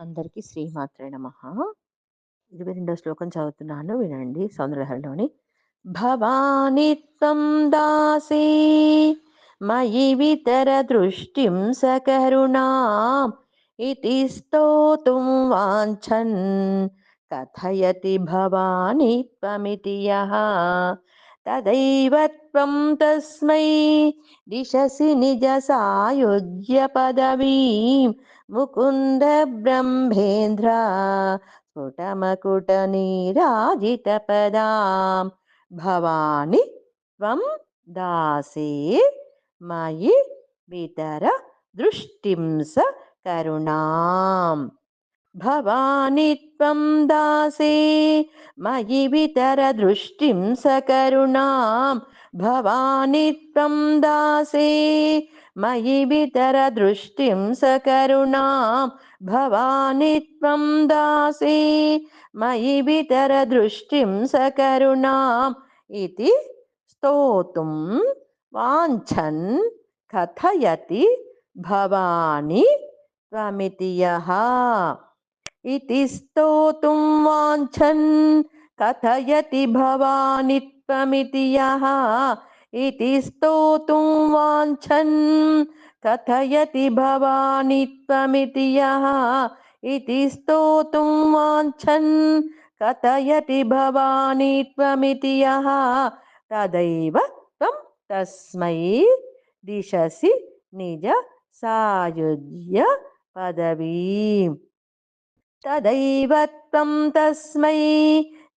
అందరికీ శ్రీమాత్రే నమః. 22వ శ్లోకం చదువుతున్నాను వినండి సౌందర్యహరిలోని భవాని త్వం దాసీ మయి వితరదృష్టిం సకరుణాం ఇతి స్తోతుం వాంఛన్ కథయతి భవాని త్వమితి యః తదైవత్వం తస్మై దిశసి నిజ సాయుజ్య పదవీం ముకుంద బ్రహ్మేంద్ర స్ఫుటమకుట నీరాజిత పదాం భవాని త్వం దాసే మయి వితర దృష్టిం స కరుణాం. भवानि त्वं दासे मयि वितरदृष्टिं सकरुणां भवानि त्वं दासे मयि वितरदृष्टिं सकरुणां भवानि त्वं दासे मयि वितरदृष्टिं सकरुणाम् इति स्तोतुं वाञ्छन् कथयति भवानि त्वमिति यः। స్తోతుం వాంఛన్ కథయతి భవాని త్వమితి యః ఇతి స్తోతుం వాంఛన్ కథయతి భవాని త్వమితి యః ఇతి స్తోతుం వాంఛన్ కథయతి భవాని త్వమితి యః ఇతి స్తోతుం వాంఛన్ కథయతి భవాని తదైవత్వం తస్మై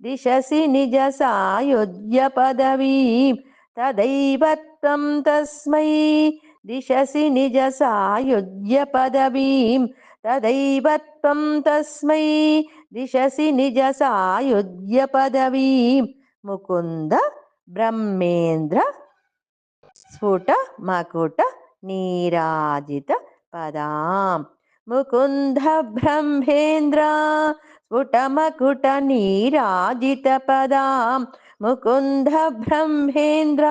దిశసి నిజ సాయుధ్య పదవీ తదైవత్వం తస్మై దిశసి నిజ సాయుధ్య పదవీం తదైవత్వం తస్మై దిశసి నిజ సాయుధ్య పదవీం ముకుంద బ్రహ్మేంద్ర స్ఫుట మకుట నీరాజిత పదాం. ముకుంద బ్రహ్మేంద్ర స్ఫుటమకుట నీరాజిత పదాం ముకుంద బ్రహ్మేంద్ర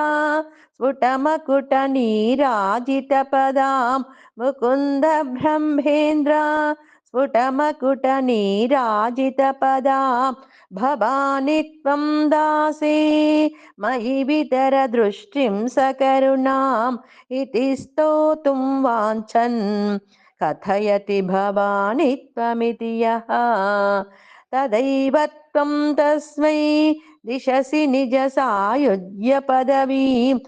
స్ఫుటమకుట నీరాజిత పదాం ముకుంద బ్రహ్మేంద్ర స్ఫుటమకుట నీరాజిత పదాం భవాని త్వం దాసే మయి వితర దృష్టిం సకరుణాం ఇది స్తోతుం వాంఛన్ కథయతి భవాని త్వమితి యః తదైవ త్వం తస్మై దిశసి నిజ సాయుజ్య పదవీం